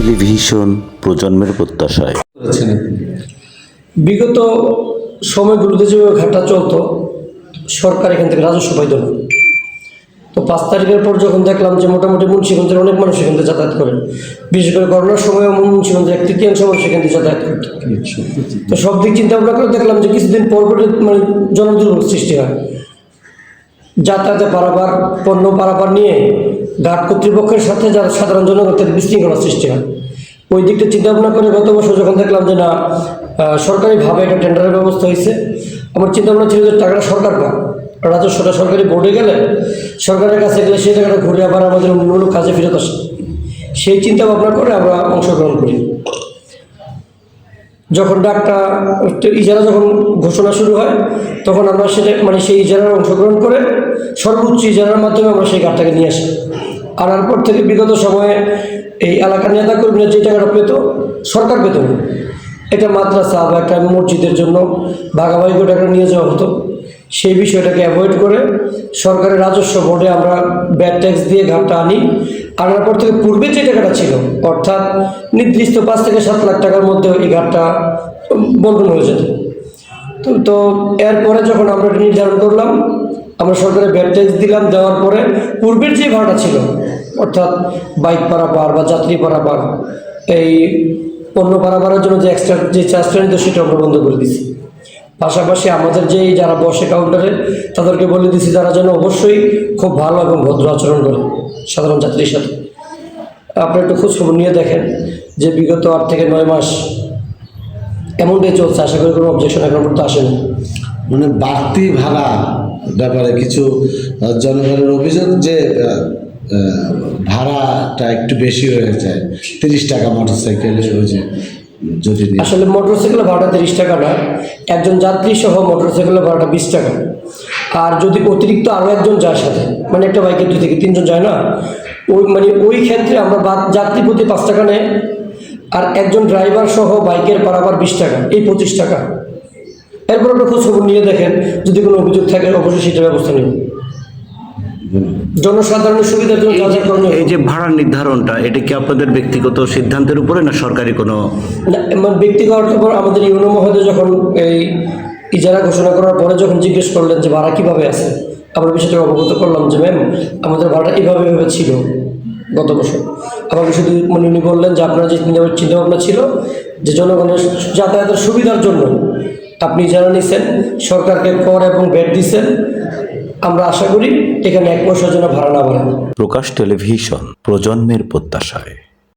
Television প্রজন্মের প্রত্যাশায়। বিগত সময়গুলোতে যেভাবে ঘাটটা চলতো, সরকার এখান থেকে রাজস্ব পাইত না। তো পাঁচ তারিখের পর যখন দেখলাম যে মোটামুটি মুন্সিগঞ্জের অনেক মানুষ এখান থেকে যাতায়াত করে, বিশেষ করে করোনার সময় মুন্সিগঞ্জের এক তৃতীয়াংশ মানুষ এখান থেকে যাতায়াত করতো। তো সব দিক চিন্তা ভাবনা করে দেখলাম যে কিছুদিন পরে মানে জনদুর্ভোগ সৃষ্টি হয়। যাতায়াতে পারাবার পণ্য পারাবার নিয়ে ঘাট কর্তৃপক্ষের সাথে যারা সাধারণ জনগণ তাদের বিশৃঙ্খলার সৃষ্টি হয়। ওই দিকটা চিন্তা ভাবনা করে গত বছর যখন দেখলাম যে না সরকারিভাবে একটা টেন্ডারের ব্যবস্থা হয়েছে, আমার চিন্তা ভাবনা ছিল যে টাকাটা সরকার পায় রাজস্বটা সরকারি বোর্ডে গেলে সরকারের কাছে গেলে সেই টাকাটা ঘুরে আবার আমাদের অন্যান্য কাজে ফেরত আসে। সেই চিন্তা ভাবনা করে আমরা অংশগ্রহণ করি। যখন ডাকটা ইজারা যখন ঘোষণা শুরু হয়, তখন আমরা সেটা মানে সেই ইজারার অংশগ্রহণ করে সর্বোচ্চ ইজারার মাধ্যমে আমরা সেই গাড়টাকে নিয়ে আসি। আনার পর থেকে বিগত সময়ে এই এলাকার নেতা কর্মীরা যে টাকাটা পেত, সরকার পেত এটা মাদ্রাসা বা একটা মসজিদের জন্য ভাগাভাগি করে টাকা নিয়ে যাওয়া হতো। সেই বিষয়টাকে অ্যাভয়েড করে সরকারের রাজস্ব বোর্ডে আমরা ব্যাড ট্যাক্স দিয়ে ঘাটটা আনি। আনার পর থেকে পূর্বে যে টাকাটা ছিল, অর্থাৎ নির্দিষ্ট পাঁচ থেকে সাত লাখ টাকার মধ্যে এই ঘাটটা বন্টন হয়ে যেত। তো তো এরপরে যখন আমরা এটা নির্ধারণ করলাম, আমরা সরকারের ব্যাড ট্যাক্স দিলাম, দেওয়ার পরে পূর্বের যে ভাড়াটা ছিল, অর্থাৎ বাইক পারাপার বা যাত্রী পারাপার এই পণ্য পারাপারের জন্য যে এক্সট্রা যে চার্জটা নিত সেটা আমরা বন্ধ করে দিছি। পাশাপাশি আমাদের যেই যারা বসে কাউন্টারে তাদেরকে বলে দিছি তারা যেন অবশ্যই খুব ভালো এবং ভদ্র আচরণ করে, সাধারণ যাত্রীর সাথে। আপনি একটু খোঁজ খবর নিয়ে দেখেন যে বিগত আট থেকে নয় মাস এমনটাই চলছে, আশা করি কোনো অবজেকশন এখন পর্যন্ত আসেনি মানে বাড়তি ভাড়া ব্যাপারে কিছু জনগণের অভিযোগ যে ভাড়াটা একটু বেশি হয়ে যায়। তিরিশ টাকা মোটর সাইকেল যে, যদি আসলে মোটর মোটরসাইকেলের ভাড়া তিরিশ টাকা না, একজন যাত্রী সহ মোটর সাইকেলের ভাড়াটা বিশ টাকা। আর যদি অতিরিক্ত আরও একজন যায় সাথে মানে একটা বাইকে দুই থেকে তিনজন যায় না, ওই মানে ওই ক্ষেত্রে আমরা যাত্রী প্রতি পাঁচ টাকা নেয় আর একজন ড্রাইভার সহ বাইকের পারাবার বিশ টাকা, এই পঁচিশ টাকা। এরপর আপনার খোঁজ খবর নিয়ে দেখেন, যদি কোনো অভিযোগ থাকে, অবশ্যই সেটা ব্যবস্থা নেব। জনসাধারণের সুবিধার জন্য এই যে ভাড়া নির্ধারণটা এটা কি আপনাদের ব্যক্তিগত সিদ্ধান্তের উপরে না সরকারি কোনো? না, মানে ব্যক্তিগত আমাদের ইউনো মহোদয় যখন এই ইজারা ঘোষণা করার পরে যখন জিজ্ঞেস করলেন যে ভাড়া কীভাবে আছে আমরা বিষয়টা অবগত করলাম যে ম্যাম আমাদের ভাড়াটা এইভাবে এভাবে ছিল গত বছর। আমাকে শুধু মানে উনি বললেন যে আপনার যে চিন্তা- চিন্তাভাবনা ছিল যে জনগণের যাতায়াতের সুবিধার জন্য আপনি ইজারা নিছেন সরকারকে কর এবং ব্যাট দিচ্ছেন আমরা আশা করি এখানে এক পয়সার জন্য ভাড়া না প্রকাশ টেলিভিশন প্রজন্মের প্রত্যাশায়।